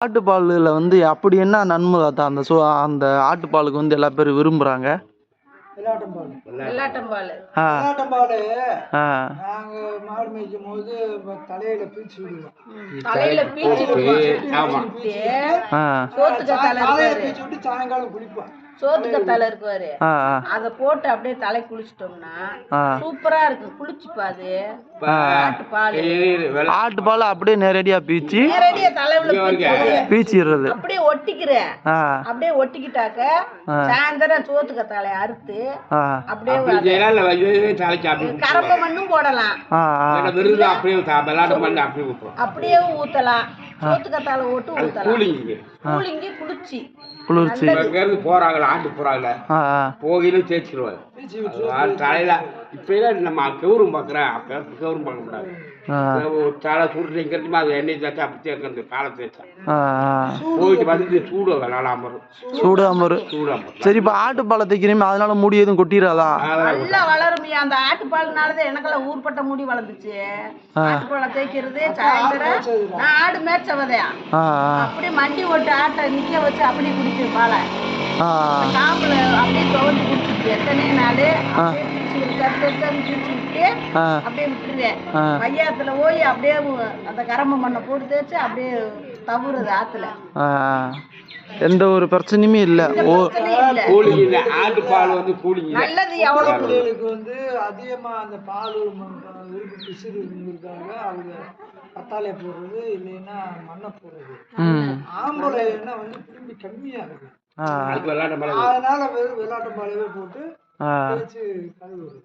ஆட்டுப்பாலில் வந்து அப்படி என்ன நன்மை தாத்தா? அந்த சோ அந்த ஆட்டுப்பாலுக்கு வந்து எல்லா பேரும் விரும்புகிறாங்க விளாட்டம்பால் வெள்ளாட்டம்பால் ஆ. விளாட்டம்பால் ஆ. நாங்கள் மாடு மேய்க்கும் போது இப்ப தலையில பீச்சு விடுவோம். தலையில பீச்சு ஆமா. விட்டு ஆ. சோத்துக்க தலை தலையில இருக்காரு பீச்சு விட்டு சாயங்காலம் குளிப்பேன் சோத்துக்க தலை இருக்குவாரு. அத போட்டு அப்படியே தலை குளிச்சிட்டோம்னா சூப்பரா இருக்கு. குளிச்சுப்பா அது. ஆ. ஆட்டு பால். ஆட்டுப்பாலை அப்படியே நேரடியாக பீச்சி. நேரடியா தலைவுல பீச்சு பீச்சிடுறது. அப்படியே ஒட்டிக்கிற. அப்படியே ஒட்டிக்கிட்டாக்க சாயந்தரம் சோத்துக்க தலையை அறுத்து அப்படியே கரம்ப மண்ணும் போடலாம். அப்படியே ஊத்தலாம். சோத்துக்க தலை ஓட்டு ஊத்தலாம். கூலிங்க. கூலிங்கி குளிர்ச்சி. இருந்து போறாங்களா ஆண்டு போறாங்கள. போகையிலும் தேய்ச்சிருவாரு அது தலையில? இப்ப எல்லாம் நம்ம கௌரம் பாக்குறேன். அப்ப கௌரம் பார்க்க கூடாது. தலை சூடு தேய்க்கிறதுமா அது எண்ணெய் தேய்ச்சா அப்படி தேய்க்கிறது காலை தேய்ச்சா. ஆ ஆ. போயிட்டு வந்து சூடு விளாடாம வரும் சூடாமரு சூடாம சரி இப்போ ஆட்டுப்பாலை தைக்கிறீங்க அதனால முடி எதுவும் கொட்டிடாதா நல்லா வளருமையா அந்த ஆட்டுப்பால்னாலதான் எனக்கெல்லாம் ஊர்பட்ட முடி வளர்ந்துச்சு. ஆட்டுப்பாலை தேய்க்கிறது சாயந்தரம் நான் ஆடு மேய்ச்சவதையா அப்படியே மண்டி ஓட்டு ஆட்டை நிக்க வச்சு அப்படியே குடிப்பேன் பாலை. ஆ. காம்புல அப்படியே துவந்து அப்படியே விட்டுருவேன். மையாத்துல போய் அப்படியே அந்த கரம்ப மண்ணை போட்டு தேய்ச்சி அப்படியே தவுறது ஆத்துல. எந்த ஒரு பிரச்சனையுமே இல்லை. ஆட்டு பால் வந்து கூலிங்க நல்லது எவ்வளவு பிள்ளைகளுக்கு வந்து அதிகமா அந்த பால் இருக்கு பிசுறு இருக்காங்க அவங்க கத்தாழை போடுறது இல்லைன்னா மண்ணை போடுறது. ம். ஆம்பளைன்னா வந்து திரும்பி கம்மியா இருக்கு. அதனால வெறும் விளாட்டம் பாலவே போட்டு ஆ. தேய்ச்சி கழுவுறது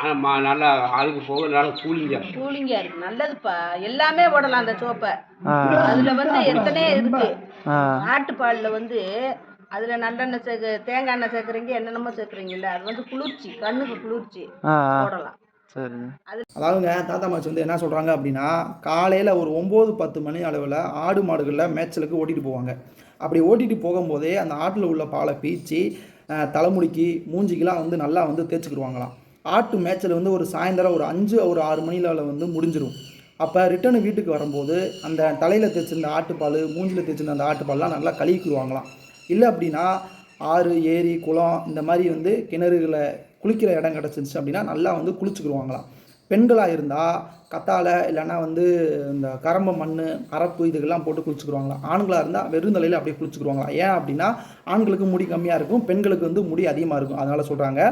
ஆனா நல்லா அதுக்கு போக நல்லா கூலிங்க கூலிங்கா இருக்கு. நல்லதுப்பா. எல்லாமே போடலாம் அந்த சோப்பை. அதுல வந்து எத்தனையோ இருக்கு? ஆட்டுப்பால்ல வந்து அதுல நல்லெண்ணெய் சேர்க்க தேங்காய் எண்ணெய் சேர்க்குறீங்க என்னென்னமோ சேர்க்குறீங்கல்ல அது வந்து குளிர்ச்சி கண்ணுக்கு குளிர்ச்சி. போடலாம். சரி. அதாவதுங்க தாத்தா மாச்சு வந்து என்ன சொல்கிறாங்க அப்படின்னா காலையில் ஒரு ஒம்பது பத்து மணி அளவில் ஆடு மாடுகளில் மேய்ச்சலுக்கு ஓட்டிகிட்டு போவாங்க. அப்படி ஓட்டிகிட்டு போகும்போதே அந்த ஆட்டில் உள்ள பாலை பீச்சி தலைமுடிக்கு மூஞ்சிக்கெலாம் வந்து நல்லா வந்து தேய்ச்சிக்கிடுவாங்களாம். ஆட்டு மேய்ச்சல் வந்து ஒரு சாயந்தரம் ஒரு அஞ்சு ஒரு ஆறு மணியில் வந்து முடிஞ்சிடும் அப்போ ரிட்டர்னு வீட்டுக்கு வரும்போது அந்த தலையில் தேய்ச்சிருந்த ஆட்டுப்பால் மூஞ்சில் தேய்ச்சிருந்த அந்த ஆட்டுப்பால்லாம் நல்லா கழுவிக்கிடுவாங்களாம். இல்லை அப்படின்னா ஆறு ஏரி குளம் இந்த மாதிரி வந்து கிணறுகளை குளிக்கிற இடம் கிடச்சிருந்துச்சு அப்படின்னா நல்லா வந்து குளிச்சுக்கிடுவாங்களாம். பெண்களாக இருந்தால் கத்தாழை இல்லைன்னா வந்து இந்த கரம்ப மண் அரப்பு இதுக்கெல்லாம் போட்டு குளிச்சுக்கிடுவாங்களாம். ஆண்களாக இருந்தால் வெறும் தலையில் அப்படியே குளிச்சுக்கிடுவாங்களாம். ஏன் அப்படின்னா ஆண்களுக்கு முடி கம்மியாக இருக்கும் பெண்களுக்கு வந்து முடி அதிகமாக இருக்கும். அதனால் சொல்கிறாங்க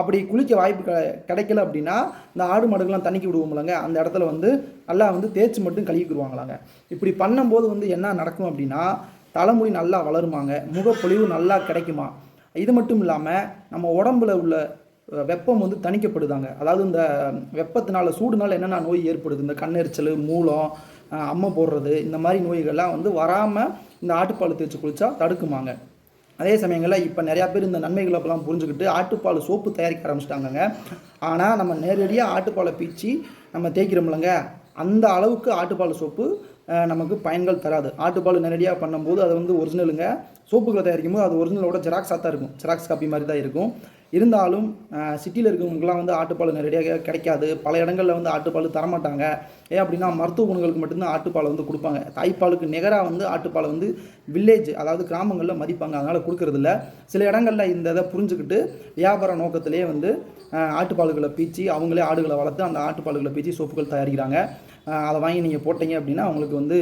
அப்படி குளிக்க வாய்ப்பு க கிடைக்கல அப்படின்னா இந்த ஆடு மாடுகள்லாம் தண்ணிக்கு விடுவோம்லங்க. அந்த இடத்துல வந்து நல்லா வந்து தேய்ச்சி மட்டும் கழுவிக்கிடுவாங்களாங்க. இப்படி பண்ணும்போது வந்து என்ன நடக்கும் அப்படின்னா தலைமுடி நல்லா வளருமாங்க. முகப்பொழிவு நல்லா கிடைக்குமா? இது மட்டும் இல்லாமல் நம்ம உடம்புல உள்ள வெப்பம் வந்து தணிக்கப்படுதாங்க. அதாவது இந்த வெப்பத்தினால சூடுனால என்னென்ன நோய் ஏற்படுது? இந்த கண்ணெரிச்சல் மூலம் அம்மை போடுறது இந்த மாதிரி நோய்கள்லாம் வந்து வராமல் இந்த ஆட்டுப்பால் தேய்ச்சி குளிச்சா தடுக்குமாங்க. அதே சமயங்களில் இப்போ நிறையா பேர் இந்த நன்மைகளை அப்பெல்லாம் புரிஞ்சுக்கிட்டு ஆட்டுப்பால் சோப்பு தயாரிக்க ஆரம்பிச்சிட்டாங்கங்க. ஆனால் நம்ம நேரடியாக ஆட்டுப்பாலை பீச்சி நம்ம தேய்க்கிறோம்லங்க. அந்த அளவுக்கு ஆட்டுப்பால் சோப்பு நமக்கு பயன்கள் தராது. ஆட்டுப்பால் நேரடியாக பண்ணும்போது அது வந்து ஒரிஜினலுங்க சோப்புகளை தயாரிக்கும் போது அது ஒரிஜினலோட ஜெராக்ஸாக தான் இருக்கும். ஜெராக்ஸ் காப்பி மாதிரி தான் இருக்கும். இருந்தாலும் சிட்டியில் இருக்கிறவங்களுக்குலாம் வந்து ஆட்டுப்பால் நேரடியாக கிடைக்காது. பல இடங்களில் வந்து ஆட்டுப்பால் தரமாட்டாங்க. ஏன் அப்படின்னா மருத்துவ குணங்களுக்கு மட்டும்தான் ஆட்டுப்பால் வந்து கொடுப்பாங்க. தாய்ப்பாலுக்கு நிகராக வந்து ஆட்டுப்பாலை வந்து வில்லேஜ் அதாவது கிராமங்களில் மதிப்பாங்க. அதனால் கொடுக்கறதில்ல. சில இடங்களில் இந்த இதை புரிஞ்சுக்கிட்டு வியாபார நோக்கத்திலே வந்து ஆட்டுப்பால்களை ஆட்டுப்பாலுகளை பீச்சி அவங்களே ஆடுகளை வளர்த்து அந்த ஆட்டுப்பாலுகளை பீச்சி சோப்புகள் தயாரிக்கிறாங்க. அதை வாங்கி நீங்கள் போட்டீங்க அப்படின்னா அவங்களுக்கு வந்து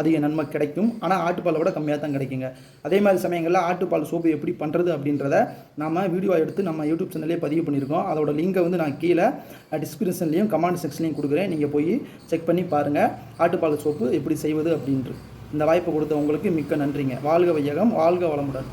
அதிக நன்மை கிடைக்கும். ஆனால் ஆட்டுப்பாலை விட கம்மியாக தான் கிடைக்குங்க. அதே மாதிரி சமயங்களில் ஆட்டுப்பால் சோப்பு எப்படி பண்ணுறது அப்படின்றத நம்ம வீடியோ எடுத்து நம்ம யூடியூப் சேனல்லே பதிவு பண்ணியிருக்கோம். அதோட லிங்கை வந்து நான் கீழே டிஸ்கிரிப்ஷன்லேயும் கமெண்ட் செக்ஷன்லையும் கொடுக்குறேன். நீங்கள் போய் செக் பண்ணி பாருங்கள் ஆட்டுப்பால் சோப்பு எப்படி செய்வது அப்படின்ட்டு. இந்த வாய்ப்பு கொடுத்த உங்களுக்கு மிக்க நன்றிங்க. வாழ்க வையகம் வாழ்க வளமுடன்.